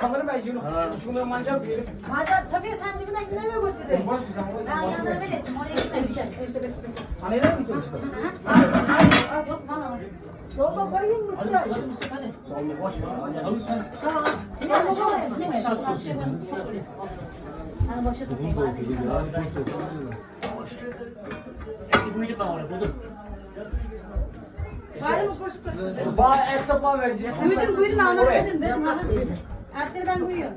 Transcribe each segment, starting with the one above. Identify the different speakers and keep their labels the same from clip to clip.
Speaker 1: Kamerayı ben yiyorum. Şunları mancar diyelim.
Speaker 2: Madem Safiye sen dibinden nereye götürdün?
Speaker 1: Boş ver sen.
Speaker 3: Ben yanına belirttim. Oraya gitmemişler.
Speaker 2: İşte bekle.
Speaker 1: Anneler mi gidiyorsun?
Speaker 3: Yok bana.
Speaker 2: Dolma koyayım mı size?
Speaker 1: Vallahi boş ver. Çalış sen.
Speaker 2: Tamam.
Speaker 3: Bir de boşa koyayım.
Speaker 1: Bir saat çalışıyorsun.
Speaker 3: Hani boşa tutayım.
Speaker 1: Buyurun ben oraya buldum.
Speaker 2: Bari mi koştuk?
Speaker 1: Bana et tabağı vereceğim.
Speaker 2: Duydum duydum anlamadım. Ben anlamadım. Ben duyuyorum.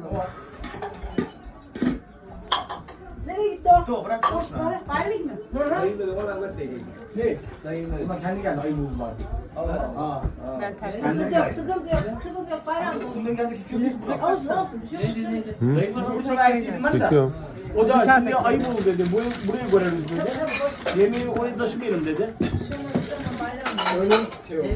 Speaker 2: Nereye gitti o?
Speaker 1: Dur bırak boşuna.
Speaker 2: Bayramlık mı?
Speaker 4: Dayımları var Ahmet Bey.
Speaker 1: Ne?
Speaker 4: Dayımları.
Speaker 1: Ulan kendi geldi ayı buldular.
Speaker 4: Allah.
Speaker 1: Ha.
Speaker 2: Sıkıntı yok, sıkıntı yok, sıkıntı yok. Bayram.
Speaker 1: Bundan geldi ki çok
Speaker 2: Olsun olsun. Bir şey yok.
Speaker 1: Dayımlar burada verdim ben de. O da şimdi ayı buldu dedi. Burayı, burayı görelim dedi. Yemeği oraya taşımayalım dedi.
Speaker 4: Öyle şey oldu.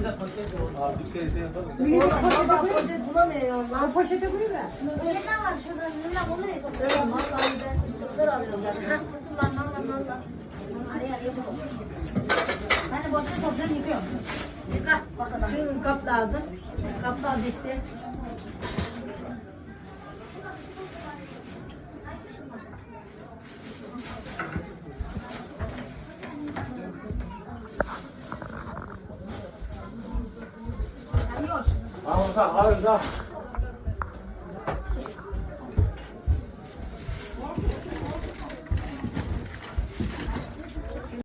Speaker 4: Artık şey şey yapalım.
Speaker 2: Büyük poşete koyayım. Bulamıyor. Ben poşete koyayım ya.
Speaker 3: Poşetler var şurada. Nurla onu nereye sokuyorum? Vallahi ben ışıkları arıyorum lan lan lan lan. Araya araya buldum. Ben de boşuna toplarını yıkıyorum. Basadan.
Speaker 2: Şimdi kap lazım. Kaplar bitti.
Speaker 3: Hadi
Speaker 1: 好，你。